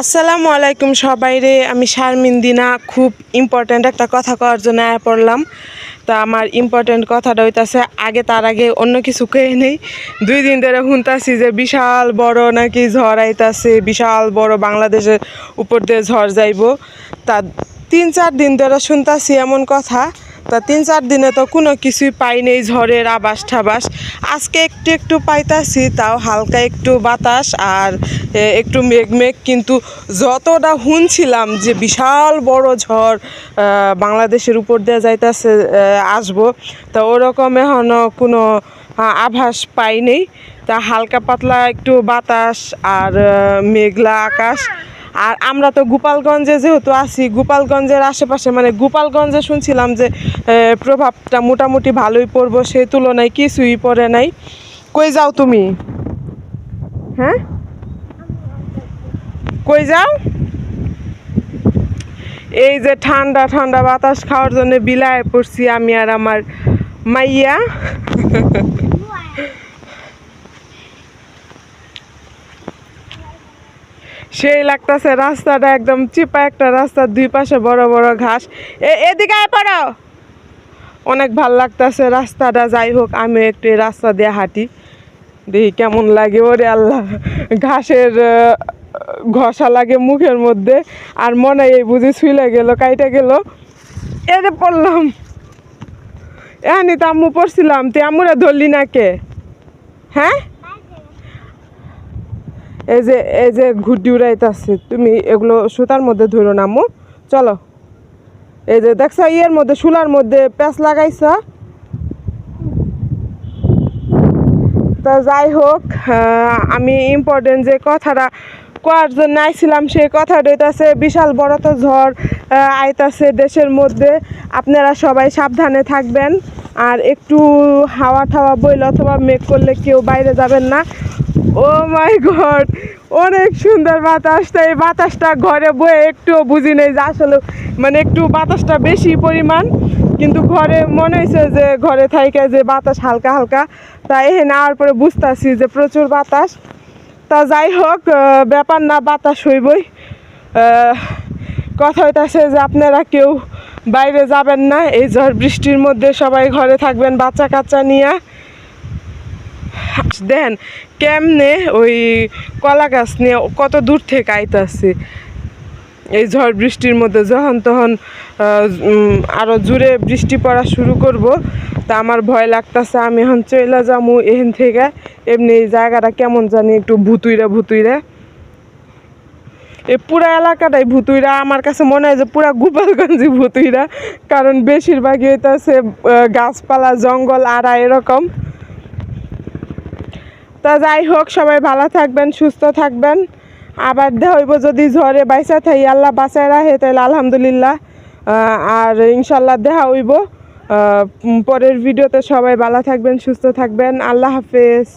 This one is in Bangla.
আসসালামু আলাইকুম সবাই রে। আমি শারমিন দিনা, খুব ইম্পর্ট্যান্ট একটা কথা কওয়ার জন্য আয়া পড়লাম। তা আমার ইম্পর্ট্যান্ট কথাটা হইতাছে, আগে তার আগে অন্য কিছু কেয়ে নেই। দুই দিন ধরে শুনতাছি যে বিশাল বড় নাকি ঝড় আইতাছে, বিশাল বড় বাংলাদেশের উপর দিয়ে ঝড় যাইব। তা তিন চার দিন ধরে শুনতাছি এমন কথা। তা তিন চার দিনে তো কোনো কিছুই পাই নেই ঝড়ের আবাস ঠাবাস। আজকে একটু একটু পাইতাছি, তাও হালকা একটু বাতাস আর একটু মেঘ মেঘ, কিন্তু যতটা শুনছিলাম যে বিশাল বড় ঝড় বাংলাদেশের উপর দিয়ে যাইতাছে আসব, তা ওরকম এখনও কোনো আভাস পাই নেই তা হালকা পাতলা একটু বাতাস আর মেঘলা আকাশ। আর আমরা তো গোপালগঞ্জে যেহেতু আছি, গোপালগঞ্জের আশেপাশে মানে গোপালগঞ্জে শুনছিলাম যে প্রভাবটা মোটামুটি ভালোই পড়ব সেই তুলনায় কিছুই পড়ে নাই। কই যাও তুমি? হ্যাঁ? কই যাও? এই যে ঠান্ডা ঠান্ডা বাতাস খাওয়ার জন্য বিলায় পড়ছি আমি আর আমার মাইয়া। সেই লাগতাছে, রাস্তাটা একদম চিপা একটা রাস্তার দুই পাশে বড় বড় ঘাস। এদিকে আয় পড়ো। অনেক ভালো লাগতাছে রাস্তাটা, যাই হোক আমি একটু রাস্তা দিয়ে হাঁটি। দেখি কেমন লাগে, ওরে আল্লাহ। ঘাসের ঘষা লাগে মুখের মধ্যে, আর মনে এই বুঝি শুইলে গেল, কাইটা গেল। এরে পড়লাম। এহানি তো আম্মু পড়ছিলাম তুই আম্মুরা ধরলি না কে? হ্যাঁ? এই যে এই যে ঘুটি উড়াইতেছে, তুমি এগুলো সুতার মধ্যে ধরো না, আম্মু। চলো। এই যে দেখছ, ইয়ের মধ্যে শুলার মধ্যে প্যাঁচ লাগাইছ। তা যাই হোক আমি ইম্পর্টেন্ট যে কথাটা কোয়ার জন্য আইছিলাম, সেই কথাটা হইতাছে, বিশাল বড় তো ঝড় আইতাছে দেশের মধ্যে। আপনারা সবাই সাবধানে থাকবেন। আর একটু হাওয়া ঠাওয়া বইলে অথবা মেঘ করলে কেউ বাইরে যাবেন না। ও মাই গড, অনেক সুন্দর বাতাসটা এই বাতাসটা ঘরে বয়ে একটুও বুঝি নেই যে আসলে মানে একটু বাতাসটা বেশি পরিমাণ। কিন্তু ঘরে মনে হয়েছে যে ঘরে থাইকে যে বাতাস হালকা হালকা। তা এখানে আওয়ার পরে বুঝতেছি যে প্রচুর বাতাস। তা যাই হোক ব্যাপার না, বাতাস হইবই। কথা হইতাছে যে আপনারা কেউ বাইরে যাবেন না। এই ঝড় বৃষ্টির মধ্যে সবাই ঘরে থাকবেন বাচ্চা কাচ্চা নিয়ে। দেন কেমনে ওই কলা গাছ নিয়ে কত দূর থেকে আইতাছে? এই ঝড় বৃষ্টির মধ্যে যখন তখন আরও জুড়ে বৃষ্টি পড়া শুরু করব, তা আমার ভয় লাগতাছে, আমি এখন চলে যাব এখান থেকে। এমনি এই জায়গাটা কেমন জানি একটু ভুতুইরা ভুতুইরা। এই পুরা এলাকাটাই ভুতুইরা, আমার কাছে মনে হয় যে পুরা গোপালগঞ্জই ভুতুইরা, কারণ বেশিরভাগই হইতাছে গাছপালা, জঙ্গল আড়া এরকম। তা যাই হোক, সবাই ভালো থাকবেন, সুস্থ থাকবেন। আবার দেহ হইব যদি ঝড়ে বাইসা থাই, আল্লাহ বাঁচায় রাখে তাহলে আলহামদুলিল্লাহ। আর ইনশাল্লাহ দেখা হইব। পরের ভিডিওতে সবাই ভালো থাকবেন, সুস্থ থাকবেন। আল্লাহ হাফেজ।